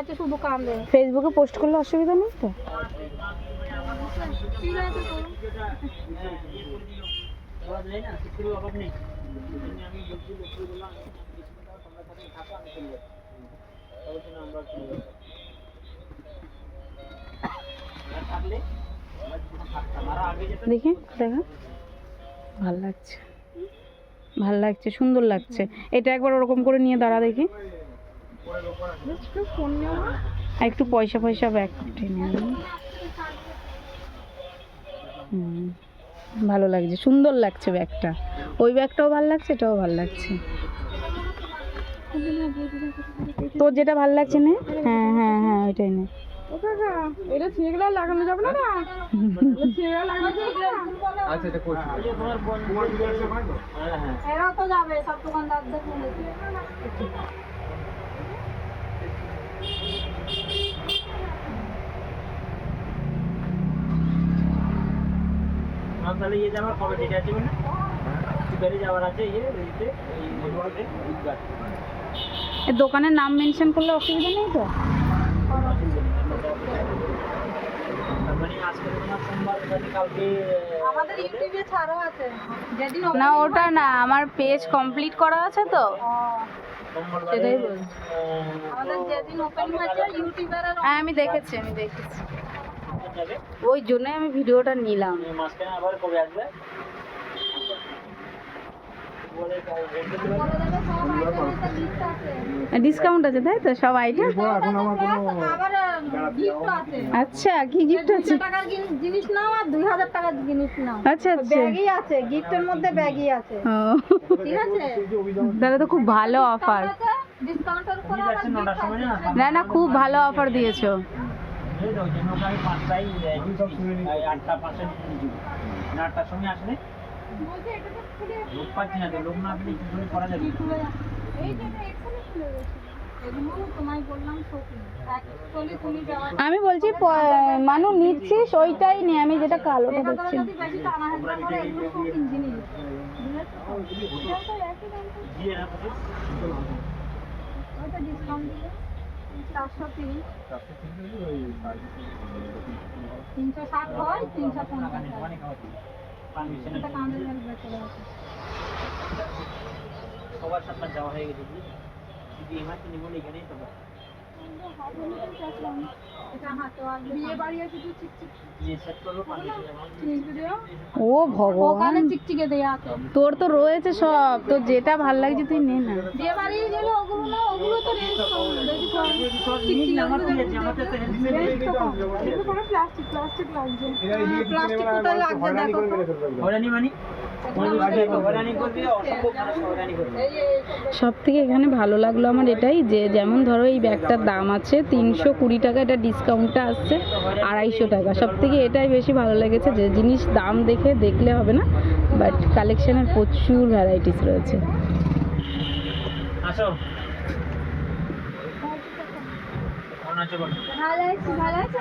আছে, শুধু কান্দে ফেসবুকে পোস্ট করলে অসুবিধা নেই তো? দেখি, দেখা। ভালো লাগছে। ভালো লাগছে, সুন্দর লাগছে। এটা একবার ওরকম করে নিয়ে দাঁড়া দেখি। আর একটু পয়সা পয়সা ব্যাগ আনি। হুম ভালো লাগছে সুন্দর লাগছে ব্যাগটা। ওই ব্যাগটাও ভালো লাগছে এটাও ভালো লাগছে। তোর যেটা ভালো লাগছে নে? হ্যাঁ হ্যাঁ হ্যাঁ ওইটাই নে। এটা ছিঁড়ে লাগানো যাবে না? না এটা ছিঁড়ে গেলে লাগানো যাবে না আচ্ছা এটা করছি এরা তো যাবে সব দোকানদারদের বলেছে আমার তাহলে ইয়ে যাওয়ার কবে ডেট আছে মানে বেড়ে যাওয়ার আছে ইয়ে ইয়েতে এই রোডে বুধবার এ দোকানের নাম মেনশন করলে অসুবিধা নেই তো? তার আজকে তোমার সোমবার কালকে আমাদের ইউটিউবে ছাড়ও আছে। যেদিন না ওটা না আমার পেজ কমপ্লিট করা আছে তো। সেটাই বলছি। হ্যাঁ আমি দেখেছি আমি দেখেছি। ওই জন্যই আমি ভিডিওটা নিলাম। আবার কবে আসবে। বলে ডিসকাউন্ট আছে তাই তো সব আইটেম এখন আমার কোনো আবার গিফট আছে আচ্ছা কি গিফট আছে টাকার জিনিস নাও আর দুই হাজার টাকার জিনিস নাও আচ্ছা আচ্ছা ব্যাগই আছে গিফটের মধ্যে ব্যাগই আছে ঠিক আছে তাহলে তো খুব ভালো অফার ডিসকাউন্টের উপরে না না না খুব ভালো অফার দিয়েছ আটটার সময় আসলে লোক পাচ্ছি না তো লোক না পেলে কি করে করা যাবে আমি বলছি মানু নিচ্ছিস, ওইটাই নে, আমি যেটা এটা দেখছি। সবার সাথে যাওয়া হয়ে গেছে। ও ভগবান। তোর তো রয়েছে সব। তোর যেটা ভালো লাগছে তুই নে না। তো তো তো প্লাস্টিক প্লাস্টিক লাগছে প্লাস্টিক কোথায় লাগছে দেখো মানি সব থেকে এখানে ভালো লাগল আমার এটাই যে যেমন ধরো এই ব্যাগটার দাম আছে তিনশো কুড়ি টাকা এটা ডিসকাউন্টটা আসছে আড়াইশো টাকা। সব থেকে এটাই বেশি ভালো লেগেছে যে জিনিস দাম দেখে দেখলে হবে না বাট কালেকশনের প্রচুর ভ্যারাইটিস রয়েছে। আসো। ভালো আছে ভালো আছে?